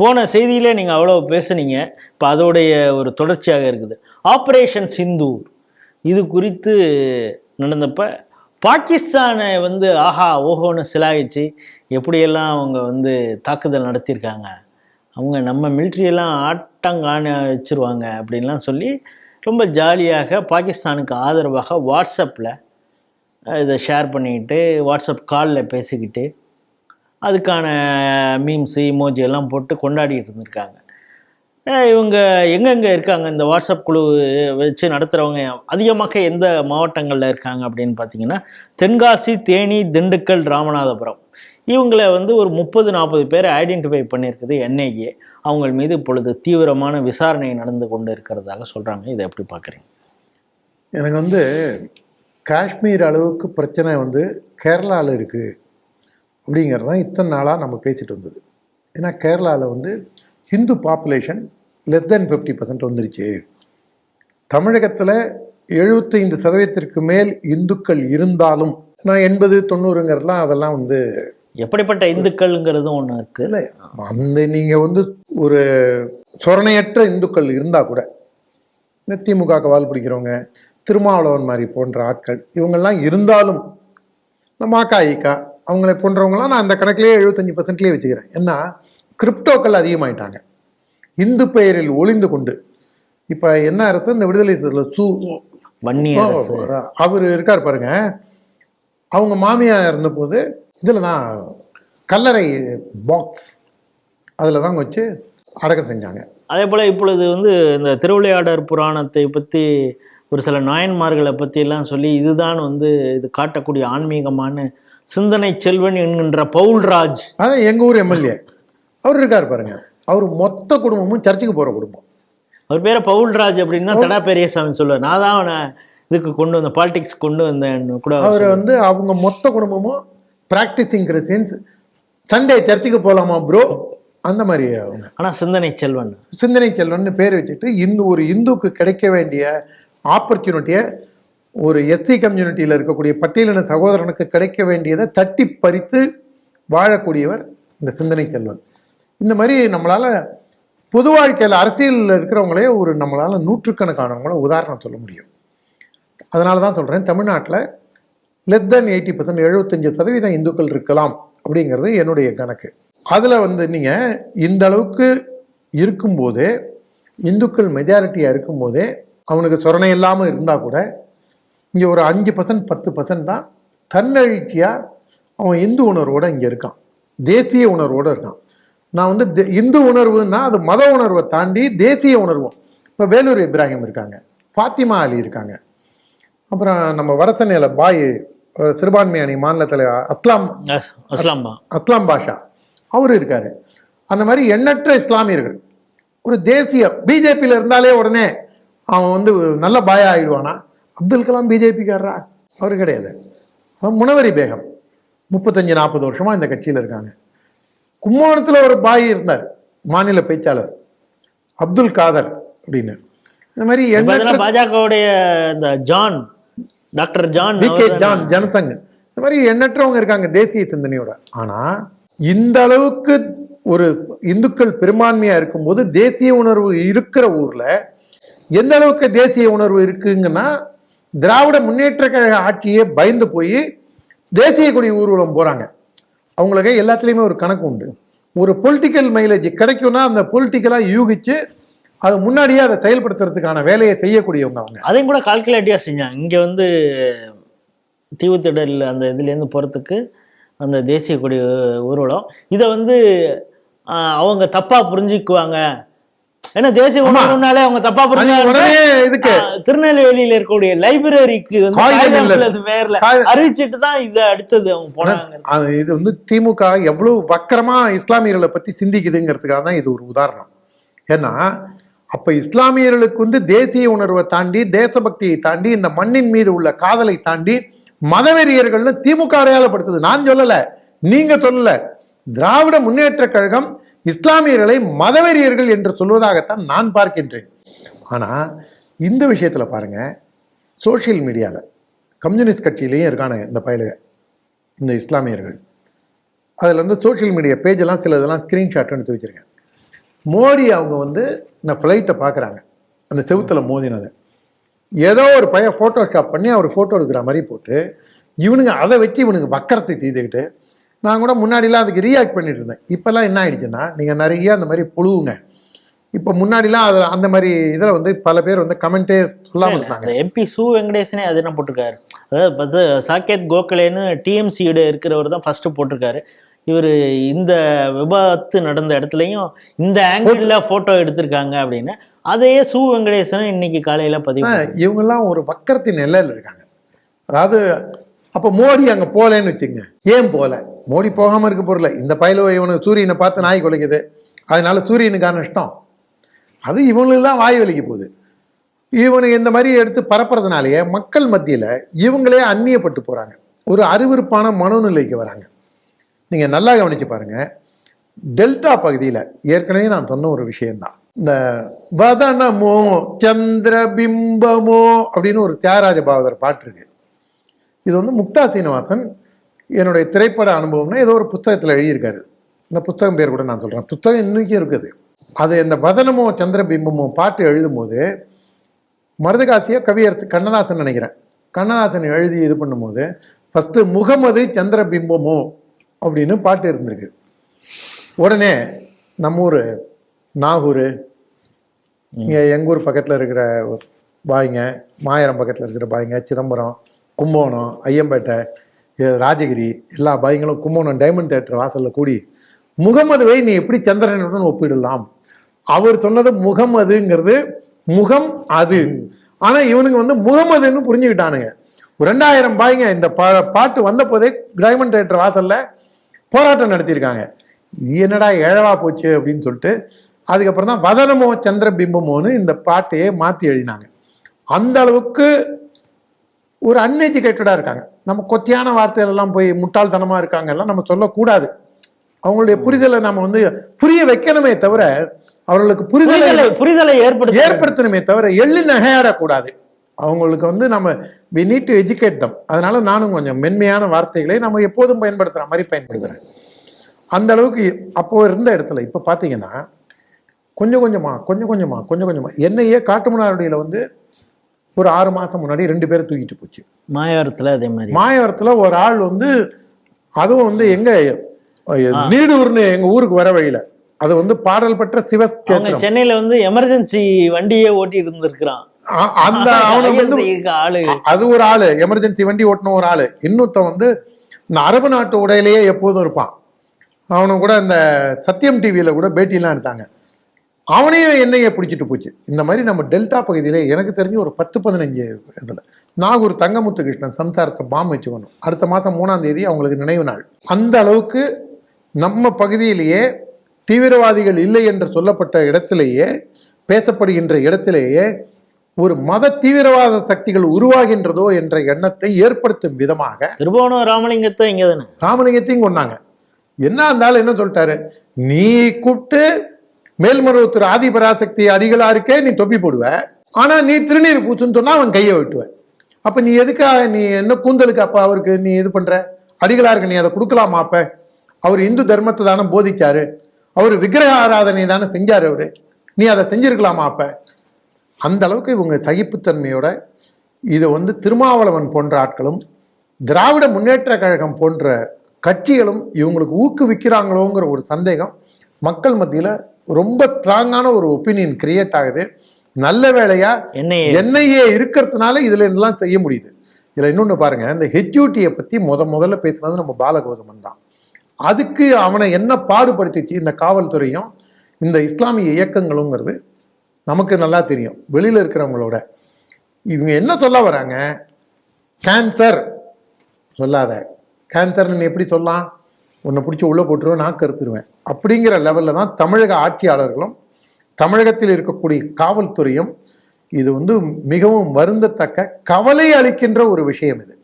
போன செய்தியிலே நீங்கள் அவ்வளோ பேசுனீங்க. இப்போ அதோடைய ஒரு தொடர்ச்சியாக இருக்குது. ஆப்ரேஷன் சிந்தூர் இது குறித்து நடந்தப்ப பாகிஸ்தானை வந்து ஆஹா ஓஹோன்னு சிலாகிச்சு. எப்படியெல்லாம் அவங்க வந்து தாக்குதல் நடத்தியிருக்காங்க. அவங்க நம்ம மிலிட்ரியெல்லாம் ஆட்டங்கான வச்சுருவாங்க அப்படின்லாம் சொல்லி ரொம்ப ஜாலியாக பாகிஸ்தானுக்கு ஆதரவாக வாட்ஸ்அப்பில் இதை ஷேர் பண்ணிக்கிட்டு வாட்ஸ்அப் காலில் பேசிக்கிட்டு அதுக்கான மீம்ஸு இமோஜி எல்லாம் போட்டு கொண்டாடிட்டு இருந்திருக்காங்க. இவங்க எங்கெங்கே இருக்காங்க? இந்த வாட்ஸ்அப் குழு வச்சு நடத்துகிறவங்க அதிகமாக எந்த மாவட்டங்களில் இருக்காங்க அப்படின்னு பார்த்தீங்கன்னா தென்காசி தேனி திண்டுக்கல் ராமநாதபுரம். இவங்களை வந்து ஒரு முப்பது நாற்பது பேரை ஐடென்டிஃபை பண்ணியிருக்குது என்ஐஏ அவங்க மீது இப்பொழுது தீவிரமான விசாரணை நடந்து கொண்டு இருக்கிறதாக சொல்கிறாங்க இதை எப்படி பார்க்குறீங்க? எனக்கு வந்து காஷ்மீர் அளவுக்கு பிரச்சனை வந்து கேரளாவில் இருக்குது அப்படிங்கிறது தான் இத்தனை நாளாக நம்ம பேசிட்டு வந்தது ஏன்னா கேரளாவில் வந்து Hindu population less than fifty percent வந்துருச்சு. தமிழகத்தில் எழுபத்தைந்து சதவீதத்திற்கு மேல் இந்துக்கள் இருந்தாலும் நான் எண்பது தொண்ணூறுங்கிறதுலாம் அதெல்லாம் வந்து எப்படிப்பட்ட இந்துக்கள்ங்கிறதும் ஒன்று இருக்குது இல்லை அந்த நீங்கள் வந்து ஒரு சொரணையற்ற இந்துக்கள் இருந்தால் கூட இந்த திமுக வால் பிடிக்கிறவங்க திருமாவளவன் மாதிரி போன்ற ஆட்கள் இவங்கெல்லாம் இருந்தாலும் இந்த மாக்கா ஈக்கா அவங்களை போன்றவங்களாம் நான் அந்த கணக்கிலேயே எழுபத்தஞ்சு பர்சன்ட்லேயே வச்சுக்கிறேன். ஏன்னா கிரிப்டோக்கள் அதிகமாயிட்டாங்க. இந்து பெயரில் ஒளிந்து கொண்டு. இப்போ என்ன அர்த்தம் இந்த விடுதலை சூ அரசு. அவர் இருக்கார் பாருங்க. அவங்க மாமியா இருந்தபோது இதில் தான் கல்லறை பாக்ஸ் அதில் தான் வச்சு அடக்கம் செஞ்சாங்க. அதே போல் இப்பொழுது வந்து இந்த திருவிளையாடற் புராணத்தை பற்றி ஒரு சில நாயன்மார்களை பற்றியெல்லாம் சொல்லி இதுதான் வந்து இது காட்டக்கூடிய ஆன்மீகமான சிந்தனை செல்வன் என்கின்ற பவுல்ராஜ் அதான் எங்கள் ஊர் எம்எல்ஏ. அவர் இருக்கார் பாருங்க. அவர் மொத்த குடும்பமும் சர்ச்சுக்கு போகிற குடும்பம். அவர் பேரை பவுல்ராஜ் அப்படின்னா தடா பெரியசாமி சொல்லுவார். நான் தான் அவனை இதுக்கு கொண்டு வந்தேன் பாலிடிக்ஸ் கொண்டு வந்தேன்னு கூட அவர் வந்து அவங்க மொத்த குடும்பமும் ப்ராக்டிசிங் கிறிஸ்டின்ஸ் சண்டே சர்ச்சுக்கு போகலாமா ப்ரோ அந்த மாதிரி அவங்க. ஆனா சிந்தனை செல்வன். சிந்தனை செல்வன் பேர் வச்சுட்டு இந்து ஒரு இந்துக்கு கிடைக்க வேண்டிய ஆப்பர்ச்சுனிட்டியை ஒரு எஸ்சி கம்யூனிட்டியில் இருக்கக்கூடிய பட்டியலின சகோதரனுக்கு கிடைக்க வேண்டியதை தட்டி பறித்து வாழக்கூடியவர் இந்த சிந்தனை செல்வன். இந்த மாதிரி நம்மளால் பொது வாழ்க்கையில் அரசியலில் இருக்கிறவங்களே ஒரு நம்மளால் நூற்றுக்கணக்கானவங்கள உதாரணம் சொல்ல முடியும். அதனால தான் சொல்கிறேன் தமிழ்நாட்டில் லெஸ் தென் எயிட்டி பர்சன்ட் எழுபத்தஞ்சு சதவீதம் இந்துக்கள் இருக்கலாம் அப்படிங்கிறது என்னுடைய கணக்கு. அதில் வந்து நீங்கள் இந்த அளவுக்கு இருக்கும்போதே இந்துக்கள் மெஜாரிட்டியாக இருக்கும்போதே அவனுக்கு சொரணை இல்லாமல் இருந்தால் கூட இங்கே ஒரு அஞ்சு பர்சன்ட் பத்து பர்சன்ட் தான் தன்னெழுச்சியாக அவன் இந்து உணர்வோடு இங்கே இருக்கான். தேசிய உணர்வோடு இருக்கான். நான் வந்து இந்து உணர்வுன்னா அது மத உணர்வை தாண்டி தேசிய உணர்வும். இப்போ வேலூர் இப்ராஹிம் இருக்காங்க ஃபாத்திமா அலி இருக்காங்க. அப்புறம் நம்ம வடசென்னையில் பாய் சிறுபான்மை அணி மாநில தலைவர் அஸ்லாம் அஸ்- அஸ்லாம்பா அஸ்லாம் பாஷா அவர் இருக்காரு. அந்த மாதிரி எண்ணற்ற இஸ்லாமியர்கள் ஒரு தேசிய பிஜேபியில் இருந்தாலே உடனே அவன் வந்து நல்ல பாயா ஆயிடுவானா? அப்துல் கலாம் பிஜேபிக்காரரா? அவர் கிடையாது. முனவரி பேகம். முப்பத்தஞ்சு நாற்பது வருஷமா இந்த கட்சியில் இருக்காங்க. கும்போணத்தில் ஒரு பாய் இருந்தார் மாநில பேச்சாளர். அப்துல் காதர் அப்படின்னு. இந்த மாதிரி பாஜகவுடைய இந்த John doctor John V K John Jana Sangh இந்த மாதிரி எண்ணற்றவங்க இருக்காங்க தேசிய சிந்தனையோட. ஆனா இந்த அளவுக்கு ஒரு இந்துக்கள் பெரும்பான்மையா இருக்கும்போது தேசிய உணர்வு இருக்கிற ஊர்ல எந்த அளவுக்கு தேசிய உணர்வு இருக்குங்கன்னா திராவிட முன்னேற்ற கழக ஆட்சியே பயந்து போய் தேசிய கொடி ஊர்வலம் போகிறாங்க அவங்களுக்கு எல்லாத்துலேயுமே ஒரு கணக்கு உண்டு. ஒரு பொலிட்டிக்கல் மைலேஜ் கிடைக்கும்னா அந்த பொலிட்டிக்கலாக யூகிச்சு அது முன்னாடியே அதை செயல்படுத்துறதுக்கான வேலையை செய்யக்கூடியவங்க அவங்க. அதையும் கூட கால்குலேட்டிவாக செஞ்சாங்க. இங்கே வந்து தீவுத்திடல் அந்த இதுலேருந்து போகிறதுக்கு அந்த தேசிய கொடி ஊர்வலம். இதை வந்து அவங்க தப்பாக புரிஞ்சுக்குவாங்க. ஏன்னா தேசிய உணர்வுனாலே அவங்க தப்பா இதுக்கு. திருநெல்வேலியில இருக்கக்கூடிய லைப்ரரிக்கு வந்து பேர்ல. அறிவிச்சிட்டு தான் இது அடுத்தது அவங்க போனாங்க. இது வந்து திமுக எவ்வளவு வக்கரமா இஸ்லாமியர்களை பத்தி சிந்திக்குதுங்கிறதுக்காக தான் இது ஒரு உதாரணம். ஏன்னா அப்ப இஸ்லாமியர்களுக்கு வந்து தேசிய உணர்வை தாண்டி தேசபக்தியை தாண்டி இந்த மண்ணின் மீது உள்ள காதலை தாண்டி மதவெறியர்கள்னு திமுக அடையாளப்படுத்துது. நான் சொல்லல நீங்க சொல்லல. திராவிட முன்னேற்ற கழகம் இஸ்லாமியர்களை மதவெறியர்கள் என்று சொல்வதாகத்தான் நான் பார்க்கின்றேன். ஆனால் இந்த விஷயத்தில் பாருங்க சோஷியல் மீடியாவில் கம்யூனிஸ்ட் கட்சியிலையும் இருக்கானுங்க இந்த பயலுக இந்த இஸ்லாமியர்கள். அதில் வந்து சோஷியல் மீடியா பேஜெல்லாம் சில இதெல்லாம் ஸ்க்ரீன்ஷாட் எடுத்து வச்சுருக்கேன். மோடி அவங்க வந்து இந்த ஃப்ளைட்டை பார்க்குறாங்க அந்த செவுத்துல மோதினதை. ஏதோ ஒரு பையன் ஃபோட்டோஷாப் பண்ணி அவர் ஃபோட்டோ எடுக்கிற மாதிரி போட்டு இவனுங்க அதை வச்சு இவனுக்கு வக்கரத்தை தீர்த்துக்கிட்டு நான் கூட முன்னாடிலாம் அதுக்கு ரியாக்ட் பண்ணிட்டு இருந்தேன் இப்போல்லாம் என்ன ஆயிடுச்சுன்னா நீங்கள் நிறைய அந்த மாதிரி புழுவுங்க. இப்போ முன்னாடிலாம் அது அந்த மாதிரி இதில் வந்து பல பேர் வந்து கமெண்ட்டே சொல்லாமல் இருந்தாங்க. எம்பி சு வெங்கடேசனே அது என்ன போட்டிருக்காரு? அதாவது சாக்கேத் கோகலேன்னு டிஎம்சியோட இருக்கிறவர் தான் ஃபர்ஸ்ட் போட்டிருக்காரு. இவர் இந்த விபத்து நடந்த இடத்துலையும் இந்த ஆங்கிளில் ஃபோட்டோ எடுத்திருக்காங்க அப்படின்னு. அதையே சு வெங்கடேசன் இன்னைக்கு காலையில பதிவு இவங்கெல்லாம் ஒரு வக்கரத்தின் எல்லையில் இருக்காங்க. அதாவது அப்போ மோடி அங்கே போகலன்னு வச்சுங்க ஏன் போகல மோடி போகாமல் இருக்க பொருள். இந்த பயில இவனுக்கு சூரியனை பார்த்து நாய் குலைக்குது. அதனால சூரியனுக்கான இஷ்டம் அது இவங்களுக்கெல்லாம் வாய் வலிக்க போகுது. இவனுக்கு இந்த மாதிரி எடுத்து பரப்புறதுனாலேயே மக்கள் மத்தியில் இவங்களே அந்நியப்பட்டு போகிறாங்க ஒரு அருவருப்பான மனோநிலைக்கு வராங்க. நீங்கள் நல்லா கவனிச்சு பாருங்க. டெல்டா பகுதியில் ஏற்கனவே நான் சொன்ன ஒரு விஷயம்தான். இந்த வதனமோ சந்திரபிம்பமோ அப்படின்னு ஒரு தியாகராஜ பாவதர் பாட்டு இருக்கு. இது வந்து முக்தா சீனிவாசன் என்னுடைய திரைப்பட அனுபவம்னு ஏதோ ஒரு புத்தகத்தில் எழுதியிருக்காரு. இந்த புத்தகம் பேர் கூட நான் சொல்கிறேன் புத்தகம் இன்னைக்கும் இருக்குது. அது இந்த வதனமோ சந்திரபிம்பமோ பாட்டு எழுதும்போது மருதகாசியை கவியரசு கண்ணதாசன் நினைக்கிறேன். கண்ணதாசன் எழுதி இது பண்ணும்போது ஃபஸ்ட்டு முகமது சந்திரபிம்பமோ அப்படின்னு பாட்டு இருந்திருக்கு. உடனே நம்ம ஊர் நாகூர் இங்கே எங்கள் ஊர் பக்கத்தில் இருக்கிற பாய்ங்க மாயரம் பக்கத்தில் இருக்கிற பாய்ங்க சிதம்பரம் கும்பகோணம் ஐயம்பேட்டை ராஜகிரி எல்லா பாய்களும் கும்பகோணம் டைமண்ட் தேட்டர் வாசலில் கூடி முகமதுவை நீ எப்படி சந்திரனுடன் ஒப்பிடலாம். அவர் சொன்னது முகமதுங்கிறது முகம் அது. ஆனால் இவனுங்க வந்து முகமதுன்னு புரிஞ்சுக்கிட்டானுங்க. ரெண்டாயிரம் பாய்ங்க இந்த பா பாட்டு வந்த போதே டைமண்ட் தேட்டர் வாசலில் போராட்டம் நடத்தியிருக்காங்க. இது என்னடா ஏழவா போச்சு அப்படின்னு சொல்லிட்டு அதுக்கப்புறம் தான் வதனமோ சந்திர பிம்பமோன்னு இந்த பாட்டையே மாற்றி எழுதினாங்க. அந்த அளவுக்கு ஒரு அன்எஜுகேட்டடாக இருக்காங்க. நம்ம கொத்தியான வார்த்தைகள் எல்லாம் போய் முட்டாள்தனமா இருக்காங்க எல்லாம் நம்ம சொல்லக்கூடாது. அவங்களுடைய புரிதலை நம்ம வந்து புரிய வைக்கணுமே தவிர அவர்களுக்கு புரிதலை புரிதலை ஏற்படுத்த ஏற்படுத்தணுமே. தவிர எள்ளி நகையாடக்கூடாது அவங்களுக்கு வந்து நம்ம we need to educate them அதனால நானும் கொஞ்சம் மென்மையான வார்த்தைகளை நம்ம எப்போதும் பயன்படுத்துற மாதிரி பயன்படுத்துறேன். அந்த அளவுக்கு அப்போ இருந்த இடத்துல இப்போ பார்த்தீங்கன்னா கொஞ்சம் கொஞ்சமா கொஞ்சம் கொஞ்சமா கொஞ்சம் கொஞ்சமா என்னையே காட்டுமன்னாருடையில வந்து ஒரு ஆறு மாசம் முன்னாடி ரெண்டு பேரை தூக்கிட்டு போச்சு. மாயாரத்துல அதே மாதிரி. மாயவரத்துல ஒரு ஆள் வந்து அதுவும் வந்து எங்க நீடூர்னு எங்க ஊருக்கு வர வழியில. அது வந்து பாடல் பெற்ற சிவஸ்தேத்திரம் சென்னையில வந்து எமர்ஜென்சி வண்டியே ஓட்டி இருந்திருக்கிறான். அந்த அவனுக்கு வந்து ஆளு. அது ஒரு ஆளு. எமர்ஜென்சி வண்டி ஓட்டின ஒரு ஆளு. இன்னொருத்தன் வந்து இந்த அரபு நாட்டு உடையிலேயே எப்போதும் இருப்பான். அவனும் கூட இந்த சத்தியம் டிவியில கூட பேட்டிலாம் எடுத்தாங்க. அவனையும் என்னைய பிடிச்சிட்டு போச்சு. இந்த மாதிரி நம்ம டெல்டா பகுதியிலே எனக்கு தெரிஞ்சு ஒரு பத்து பதினஞ்சு இதுல நாகூர் தங்கமுத்து கிருஷ்ணன் சம்சாரத்தை பாம் வச்சுக்கணும் அடுத்த மாதம் மூணாம் தேதி அவங்களுக்கு நினைவு நாள். அந்த அளவுக்கு நம்ம பகுதியிலேயே தீவிரவாதிகள் இல்லை என்று சொல்லப்பட்ட இடத்திலேயே பேசப்படுகின்ற இடத்திலேயே ஒரு மத தீவிரவாத சக்திகள் உருவாகின்றதோ என்ற எண்ணத்தை ஏற்படுத்தும் விதமாக திருபுவனம் ராமலிங்கத்தை இங்க தானே ராமலிங்கத்தையும் கொண்டாங்க என்ன இருந்தாலும் என்ன சொல்லிட்டாரு? நீ கூப்பிட்டு மேல்மருவத்தூர் ஆதிபராசக்தி அடிகளாருக்கே நீ தொப்பி போடுவ. ஆனா நீ திருநீர் பூச்சுன்னு சொன்னா அவன் கையை வெட்டுவ. அப்ப நீ எதுக்காக நீ என்ன கூந்தலுக்கு அப்ப அவருக்கு நீ இது பண்ற? அடிகளாருக்கு நீ அதை கொடுக்கலாமா அப்ப? அவர் இந்து தர்மத்தை தானே போதிச்சாரு. அவர் விக்கிரக ஆராதனை தானே செஞ்சாரு அவரு. நீ அதை செஞ்சிருக்கலாமா அப்ப? அந்த அளவுக்கு இவங்க சகிப்புத்தன்மையோட இதை வந்து திருமாவளவன் போன்ற ஆட்களும் திராவிட முன்னேற்ற கழகம் போன்ற கட்சிகளும் இவங்களுக்கு ஊக்குவிக்கிறாங்களோங்கிற ஒரு சந்தேகம் மக்கள் மத்தியில ரொம்ப ஸ்ட்ராங்கான ஒரு ஒப்பீனியன் கிரியேட் ஆகுது. நல்ல என்னையே என்ஐஏ இருக்கிறதுனால இதுல எல்லாம் செய்ய முடியுது? இதுல இன்னொன்னு பாருங்க இந்த ஹெச்யூடியை பத்தி முத முதல்ல பேசுனது நம்ம பாலகௌதமன் தான். அதுக்கு அவனை என்ன பாடுபடுத்திச்சு? இந்த காவல்துறையும் இந்த இஸ்லாமிய இயக்கங்களுங்கிறது நமக்கு நல்லா தெரியும் வெளியில இருக்கிறவங்களோட. இவங்க என்ன சொல்ல வராங்க? கேன்சர் சொல்லாத. கேன்சர்னு எப்படி சொல்லலாம்? உன்னை பிடிச்சி உள்ளே போட்டுருவேன் நான் கருத்துருவேன். அப்படிங்கிற லெவலில் தான் தமிழக ஆட்சியாளர்களும் தமிழகத்தில் இருக்கக்கூடிய காவல்துறையும் இது வந்து மிகவும் வருந்தத்தக்க கவலை அளிக்கின்ற ஒரு விஷயம் இது.